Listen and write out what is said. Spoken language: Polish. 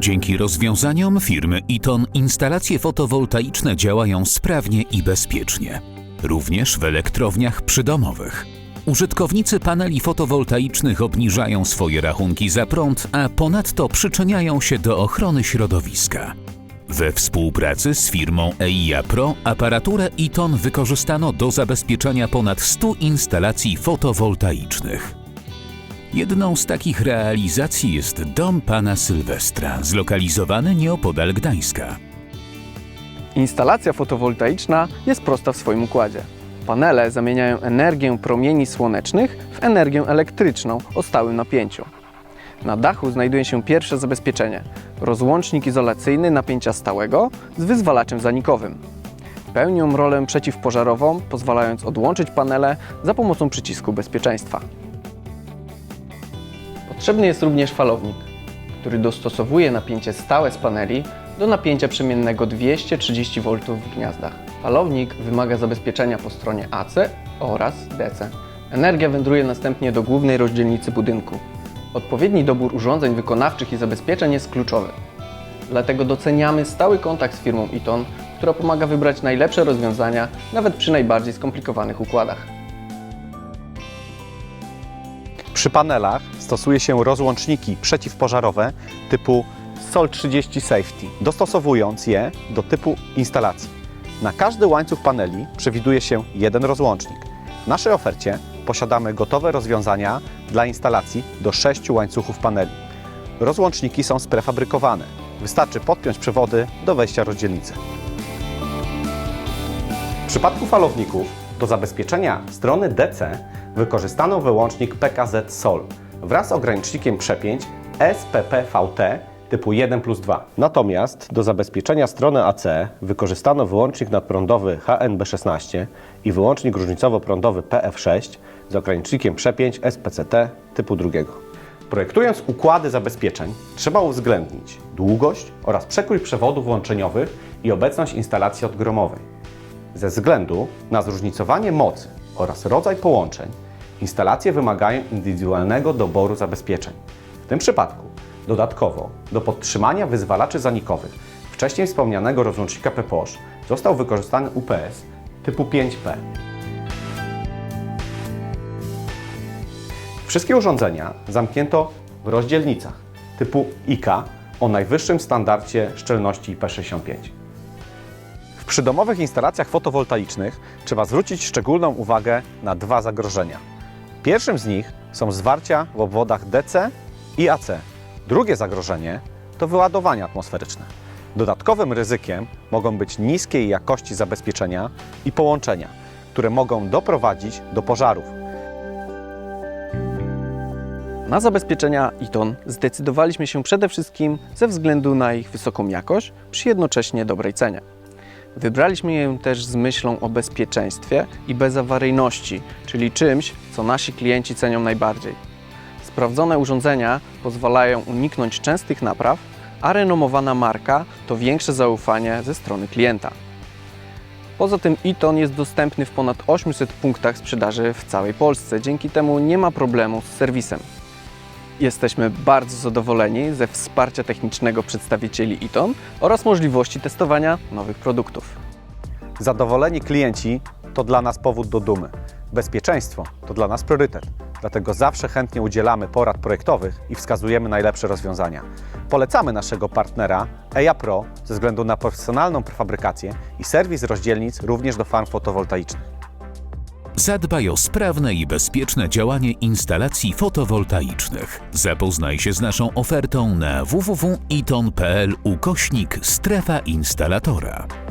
Dzięki rozwiązaniom firmy Iton instalacje fotowoltaiczne działają sprawnie i bezpiecznie. Również w elektrowniach przydomowych. Użytkownicy paneli fotowoltaicznych obniżają swoje rachunki za prąd, a ponadto przyczyniają się do ochrony środowiska. We współpracy z firmą EIA Pro aparaturę Iton wykorzystano do zabezpieczenia ponad 100 instalacji fotowoltaicznych. Jedną z takich realizacji jest dom pana Sylwestra, zlokalizowany nieopodal Gdańska. Instalacja fotowoltaiczna jest prosta w swoim układzie. Panele zamieniają energię promieni słonecznych w energię elektryczną o stałym napięciu. Na dachu znajduje się pierwsze zabezpieczenie rozłącznik izolacyjny napięcia stałego z wyzwalaczem zanikowym. Pełnią rolę przeciwpożarową, pozwalając odłączyć panele za pomocą przycisku bezpieczeństwa. Potrzebny jest również falownik, który dostosowuje napięcie stałe z paneli do napięcia przemiennego 230 V w gniazdach. Falownik wymaga zabezpieczenia po stronie AC oraz DC. Energia wędruje następnie do głównej rozdzielnicy budynku. Odpowiedni dobór urządzeń wykonawczych i zabezpieczeń jest kluczowy. Dlatego doceniamy stały kontakt z firmą Iton, która pomaga wybrać najlepsze rozwiązania nawet przy najbardziej skomplikowanych układach. Przy panelach stosuje się rozłączniki przeciwpożarowe typu SOL 30 Safety, dostosowując je do typu instalacji. Na każdy łańcuch paneli przewiduje się jeden rozłącznik. W naszej ofercie posiadamy gotowe rozwiązania dla instalacji do 6 łańcuchów paneli. Rozłączniki są sprefabrykowane. Wystarczy podpiąć przewody do wejścia rozdzielnicy. W przypadku falowników do zabezpieczenia strony DC wykorzystano wyłącznik PKZ SOL wraz z ogranicznikiem przepięć SPPVT typu 1 plus 2. Natomiast do zabezpieczenia strony AC wykorzystano wyłącznik nadprądowy HNB16 i wyłącznik różnicowo-prądowy PF6 z ogranicznikiem przepięć SPCT typu 2. Projektując układy zabezpieczeń, trzeba uwzględnić długość oraz przekrój przewodów łączeniowych i obecność instalacji odgromowej. Ze względu na zróżnicowanie mocy oraz rodzaj połączeń, instalacje wymagają indywidualnego doboru zabezpieczeń. W tym przypadku dodatkowo do podtrzymania wyzwalaczy zanikowych wcześniej wspomnianego rozłącznika PPOSZ został wykorzystany UPS typu 5P. Wszystkie urządzenia zamknięto w rozdzielnicach typu IK o najwyższym standardzie szczelności IP65. W przydomowych instalacjach fotowoltaicznych trzeba zwrócić szczególną uwagę na dwa zagrożenia. Pierwszym z nich są zwarcia w obwodach DC i AC. Drugie zagrożenie to wyładowania atmosferyczne. Dodatkowym ryzykiem mogą być niskiej jakości zabezpieczenia i połączenia, które mogą doprowadzić do pożarów. Na zabezpieczenia Iton zdecydowaliśmy się przede wszystkim ze względu na ich wysoką jakość przy jednocześnie dobrej cenie. Wybraliśmy je też z myślą o bezpieczeństwie i bezawaryjności, czyli czymś, co nasi klienci cenią najbardziej. Sprawdzone urządzenia pozwalają uniknąć częstych napraw, a renomowana marka to większe zaufanie ze strony klienta. Poza tym Iton jest dostępny w ponad 800 punktach sprzedaży w całej Polsce, dzięki temu nie ma problemu z serwisem. Jesteśmy bardzo zadowoleni ze wsparcia technicznego przedstawicieli Iton oraz możliwości testowania nowych produktów. Zadowoleni klienci to dla nas powód do dumy. Bezpieczeństwo to dla nas priorytet. Dlatego zawsze chętnie udzielamy porad projektowych i wskazujemy najlepsze rozwiązania. Polecamy naszego partnera EIA Pro ze względu na profesjonalną prefabrykację i serwis rozdzielnic również do farm fotowoltaicznych. Zadbaj o sprawne i bezpieczne działanie instalacji fotowoltaicznych. Zapoznaj się z naszą ofertą na www.iton.pl ukośnik strefa instalatora.